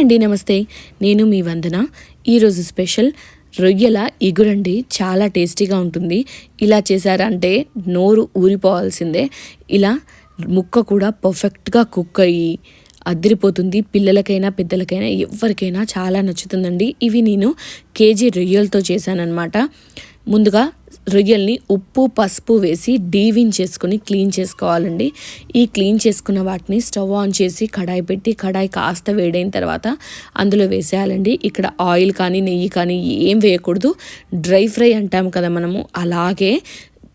అండి నమస్తే. నేను మీ వందన. ఈరోజు స్పెషల్ రొయ్యల ఇగురండి. చాలా టేస్టీగా ఉంటుంది. ఇలా చేశారంటే నోరు ఊరిపోవాల్సిందే. ఇలా ముక్క కూడా పర్ఫెక్ట్గా కుక్ అయ్యి అద్దరిపోతుంది. పిల్లలకైనా పెద్దలకైనా ఎవరికైనా చాలా నచ్చుతుందండి. ఇవి నేను కేజీ రొయ్యలతో చేశానన్నమాట. ముందుగా రొయ్యల్ని ఉప్పు పసుపు వేసి డీవిన్ చేసుకుని క్లీన్ చేసుకోవాలండి. ఈ క్లీన్ చేసుకున్న వాటిని స్టవ్ ఆన్ చేసి కడాయి పెట్టి కడాయి కాస్త వేడైన తర్వాత అందులో వేసేయాలండి. ఇక్కడ ఆయిల్ కానీ నెయ్యి కానీ ఏం వేయకూడదు. డ్రై ఫ్రై అంటాం కదా మనము అలాగే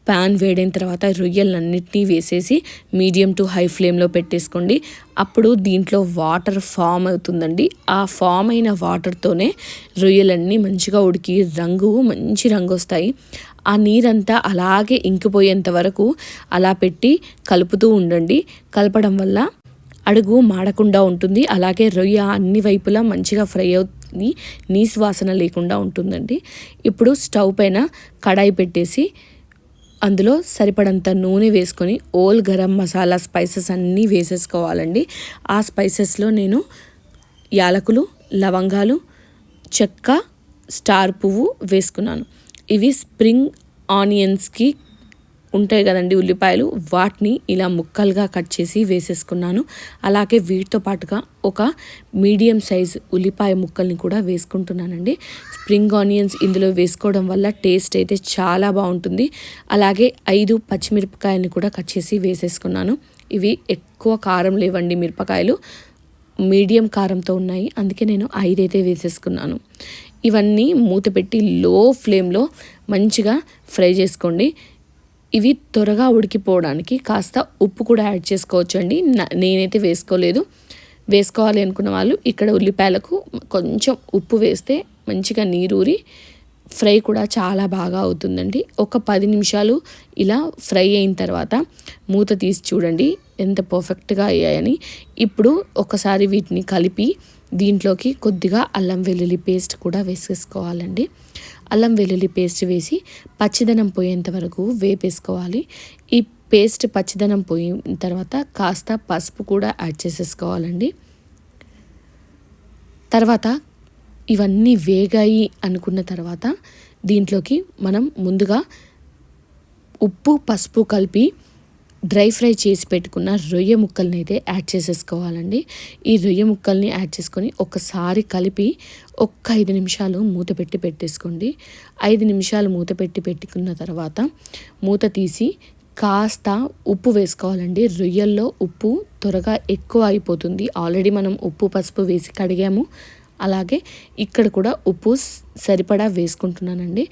ప్యాన్ వేడైన తర్వాత రొయ్యలన్నిటినీ వేసేసి మీడియం టు హై ఫ్లేమ్లో పెట్టేసుకోండి. అప్పుడు దీంట్లో వాటర్ ఫామ్ అవుతుందండి. ఆ ఫామ్ అయిన వాటర్తోనే రొయ్యలన్నీ మంచిగా ఉడికి రంగు మంచి రంగు వస్తాయి. ఆ నీరంతా అలాగే ఇంకిపోయేంత వరకు అలా పెట్టి కలుపుతూ ఉండండి. కలపడం వల్ల అడుగు మాడకుండా ఉంటుంది. అలాగే రొయ్య అన్ని వైపులా మంచిగా ఫ్రై అవుతుంది. నీసు వాసన లేకుండా ఉంటుందండి. ఇప్పుడు స్టవ్ పైన కడాయి పెట్టేసి అందులో సరిపడంత నూనె వేసుకొని ఓల్ గరం మసాలా స్పైసెస్ అన్నీ వేసేసుకోవాలండి. ఆ స్పైసెస్లో నేను యాలకులు లవంగాలు చెక్క స్టార్ పువ్వు వేసుకున్నాను. ఇవి స్ప్రింగ్ ఆనియన్స్కి ఉంటాయి కదండి ఉల్లిపాయలు. వాటిని ఇలా ముక్కలుగా కట్ చేసి వేసేసుకున్నాను. అలాగే వీటితో పాటుగా ఒక మీడియం సైజ్ ఉల్లిపాయ ముక్కల్ని కూడా వేసుకుంటున్నానండి. స్ప్రింగ్ ఆనియన్స్ ఇందులో వేసుకోవడం వల్ల టేస్ట్ అయితే చాలా బాగుంటుంది. అలాగే ఐదు పచ్చిమిరపకాయలని కూడా కట్ చేసి వేసేసుకున్నాను. ఇవి ఎక్కువ కారం లేవండి మిరపకాయలు. మీడియం కారంతో ఉన్నాయి. అందుకే నేను ఐదైతే వేసేసుకున్నాను. ఇవన్నీ మూత పెట్టి లో ఫ్లేమ్లో మంచిగా ఫ్రై చేసుకోండి. ఇవి త్వరగా ఉడికిపోవడానికి కాస్త ఉప్పు కూడా యాడ్ చేసుకోవచ్చు అండి నేనైతే వేసుకోలేదు. వేసుకోవాలి అనుకున్న వాళ్ళు ఇక్కడ ఉల్లిపాయలకు కొంచెం ఉప్పు వేస్తే మంచిగా నీరూరి ఫ్రై కూడా చాలా బాగా అవుతుందండి. ఒక పది నిమిషాలు ఇలా ఫ్రై అయిన తర్వాత మూత తీసి చూడండి ఎంత పర్ఫెక్ట్గా అయ్యాయని. ఇప్పుడు ఒకసారి వీటిని కలిపి దీంట్లోకి కొద్దిగా అల్లం వెల్లుల్లి పేస్ట్ కూడా వేసేసుకోవాలండి. అల్లం వెల్లుల్లి పేస్ట్ వేసి పచ్చిదనం పోయేంత వరకు వేపేసుకోవాలి. ఈ పేస్ట్ పచ్చిదనం పోయిన తర్వాత కాస్త పసుపు కూడా యాడ్ చేసేసుకోవాలండి. తర్వాత ఇవన్నీ వేగాయి అనుకున్న తర్వాత దీంట్లోకి మనం ముందుగా ఉప్పు పసుపు కలిపి డ్రై ఫ్రై చేసి పెట్టుకున్న రొయ్య ముక్కల్ని అయితే యాడ్ చేసేసుకోవాలండి. ఈ రొయ్య ముక్కల్ని యాడ్ చేసుకొని ఒకసారి కలిపి ఒక్క ఐదు నిమిషాలు మూత పెట్టి పెట్టేసుకోండి. ఐదు నిమిషాలు మూత పెట్టి పెట్టుకున్న తర్వాత మూత తీసి కాస్త ఉప్పు వేసుకోవాలండి. రొయ్యల్లో ఉప్పు త్వరగా ఎక్కువ అయిపోతుంది. ఆల్రెడీ మనం ఉప్పు పసుపు వేసి కడిగాము. అలాగే ఇక్కడ కూడా ఉప్పు సరిపడా వేసుకుంటున్నానండి.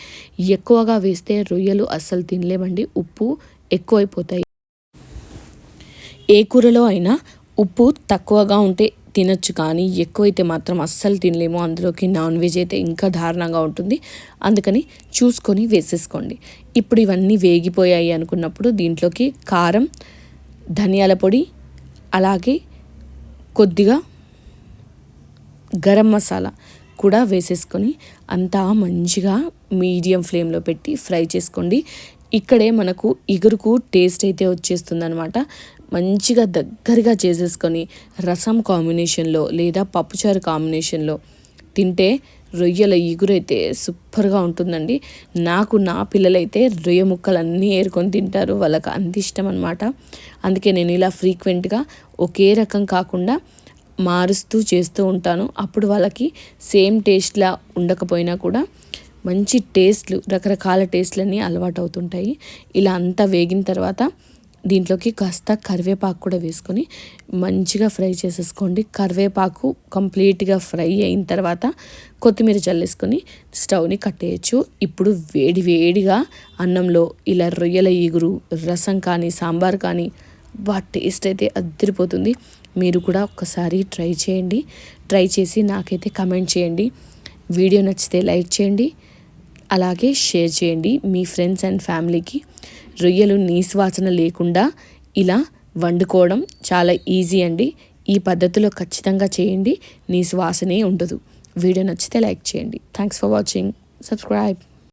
ఎక్కువగా వేస్తే రొయ్యలు అస్సలు తినలేమండి ఉప్పు ఎక్కువైపోతాయి. ఏ కూరలో అయినా ఉప్పు తక్కువగా ఉంటే తినచ్చు కానీ ఎక్కువైతే మాత్రం అస్సలు తినలేము. అందులోకి నాన్ వెజ్ అయితే ఇంకా దారుణంగా ఉంటుంది. అందుకని చూసుకొని వేసేసుకోండి. ఇప్పుడు ఇవన్నీ వేగిపోయాయి అనుకున్నప్పుడు దీంట్లోకి కారం ధనియాల పొడి అలాగే కొద్దిగా గరం మసాలా కూడా వేసేసుకొని అంతా మంచిగా మీడియం ఫ్లేమ్లో పెట్టి ఫ్రై చేసుకోండి. ఇక్కడే మనకు ఇగురుకు టేస్ట్ అయితే వచ్చేస్తుంది అనమాట మంచిగా దగ్గరగా చేసేసుకొని రసం కాంబినేషన్లో లేదా పప్పుచారు కాంబినేషన్లో తింటే రొయ్యల ఇగురైతే సూపర్గా ఉంటుందండి. నాకు నా పిల్లలైతే రొయ్య ముక్కలు అన్నీ ఏరుకొని తింటారు. వాళ్ళకి అంత ఇష్టం అనమాట అందుకే నేను ఇలా ఫ్రీక్వెంట్గా ఒకే రకం కాకుండా మారుస్తూ చేస్తూ ఉంటాను. అప్పుడు వాళ్ళకి సేమ్ టేస్ట్లా ఉండకపోయినా కూడా మంచి టేస్ట్లు రకరకాల టేస్ట్లన్నీ అలవాటు అవుతుంటాయి. ఇలా అంతా వేగిన తర్వాత దీంట్లోకి కాస్త కరివేపాకు కూడా వేసుకొని మంచిగా ఫ్రై చేసేసుకోండి. కరివేపాకు కంప్లీట్గా ఫ్రై అయిన తర్వాత కొత్తిమీర చల్లేసుకొని స్టవ్ని కట్టేయచ్చు. ఇప్పుడు వేడి వేడిగా అన్నంలో ఇలా రొయ్యల ఈగురు రసం కానీ సాంబార్ కానీ బా టేస్ట్ అయితే అద్దరిపోతుంది మీరు కూడా ఒక్కసారి ట్రై చేయండి. ట్రై చేసి నాకైతే కమెంట్ చేయండి. వీడియో నచ్చితే లైక్ చేయండి. అలాగే షేర్ చేయండి మీ ఫ్రెండ్స్ అండ్ ఫ్యామిలీకి. రొయ్యలు నీసువాసన లేకుండా ఇలా వండుకోవడం చాలా ఈజీ అండి. ఈ పద్ధతిలో ఖచ్చితంగా చేయండి. నీసు వాసనే ఉండదు. వీడియో నచ్చితే లైక్ చేయండి. Thanks for watching subscribe